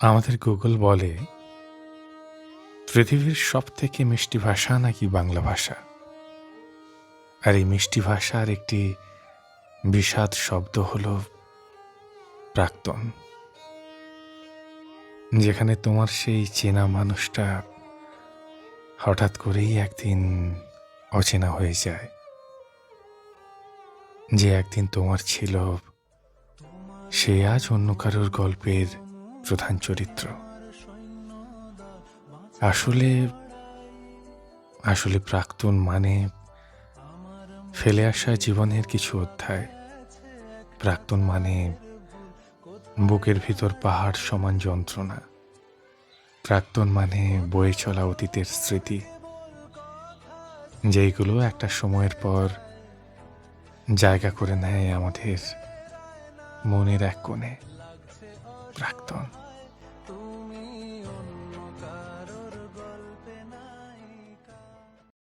আমাদের গুগল বলে, পৃথিবীর সব থেকে মিষ্টি ভাষা নাকি বাংলা ভাষা? আর এই মিষ্টি ভাষার একটি বিষাদ শব্দ হল প্রাক্তন, যেখানে তোমার সেই চেনা মানুষটা হঠাৎ করেই একদিন অচেনা হয়ে যায়, যে একদিন তোমার ছিল সে আজ অন্য কারোর গল্পের প্রধান চরিত্র। আসলে আসলে প্রাক্তন মানে ফেলে আসা জীবনের কিছু অধ্যায়। প্রাক্তন মানে বুকের ভিতর পাহাড় সমান যন্ত্রণা। প্রাক্তন মানে বয়ে চলা অতীতের স্মৃতি। যেইগুলো একটা সময়ের পর জায়গা করে নেয় আমাদের মনের এক কোণে। প্রাক্তন